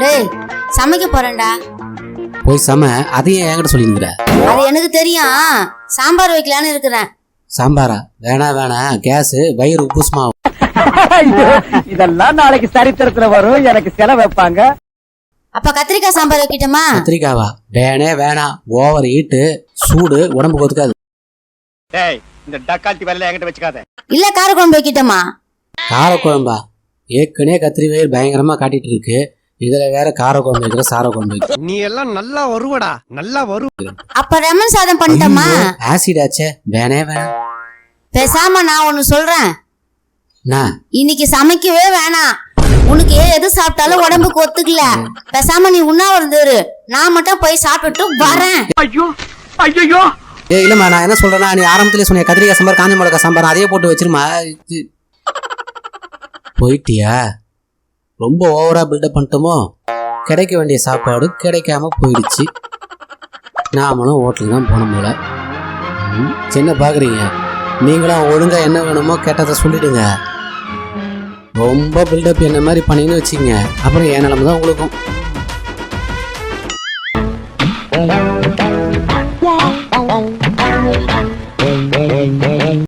டேய் சமைக்க போறேன்டா. போய் சம அதையும் என்கிட்ட சொல்லியிருக்கிற அது எனக்கு தெரியும். சாம்பார் வைக்கலான்னு இருக்கிறேன். சாம்பாரா? வேணா வேணாம் கேஸ் வயிறு உப்புசுமா இதெல்லாம் நாளைக்கு சரித்திரத்துல வரும். எனக்கு செலவு வைப்பாங்க. அப்ப கத்திரிக்காய் சாம்பார் வைக்கட்டுமா? கத்திரிக்காவா? வேணே வேணாம் ஓவர் ஹீட்டு சூடு உடம்புக்கு ஒத்துக்காது டேய் இந்த டக்கால்ட்டி வேலையில என்கிட்ட வச்சுக்காத. இல்ல காரக்குழம்பு வைக்கட்டுமா? காரக்குழம்பா? ஏற்கனவே கத்திரி வயிறு பயங்கரமா காட்டிட்டு இருக்கு இதுல வேற காரக்குழம்பு வைக்கிற சாரக்குழம்பு வைக்கிற. நீ எல்லாம் நல்லா வருவடா. நல்லா வரு. அப்ப லெமன் சாதம் பண்ணிட்டோமா? ஆசிட் ஆச்சே. வேணே வேணாம் பேசாம நான் ஒண்ணு சொல்றேன். நான் இன்னைக்கு சமைக்கவே வேணாம். உனக்கு எது சாப்பிட்டாலும் உடம்புக்கு ஒத்துக்கல பேசாம நீ உண்ணாவிரதம் இரு. நான் மட்டும் போய் சாப்பிட்டுட்டு வரேன். ஐயோ ஐயோ ஏ இல்லம்மா நான் என்ன சொல்றேன்னா நீ ஆரம்பத்திலே சொன்ன கத்திரிக்காய் சாம்பார் காஞ்ச மிளகா சாம்பார் அதையே போட்டு வச்சிருமா? இது போயிட்டியா? ரொம்ப ஓவரா பில்டப் பண்ணிட்டோமோ? கிடைக்க வேண்டிய சாப்பாடு கிடைக்காம போயிடுச்சு. நாமளும் ஹோட்டலுக்கு தான் போன போல. ம், என்ன பார்க்குறீங்க நீங்களும் ஒழுங்காக என்ன வேணுமோ கேட்டதை சொல்லிடுங்க. ரொம்ப பில்டப் என்ன மாதிரி பண்ணின்னு வச்சுக்கங்க. அப்புறம் என் நிலைமை தான் உங்களுக்கும்.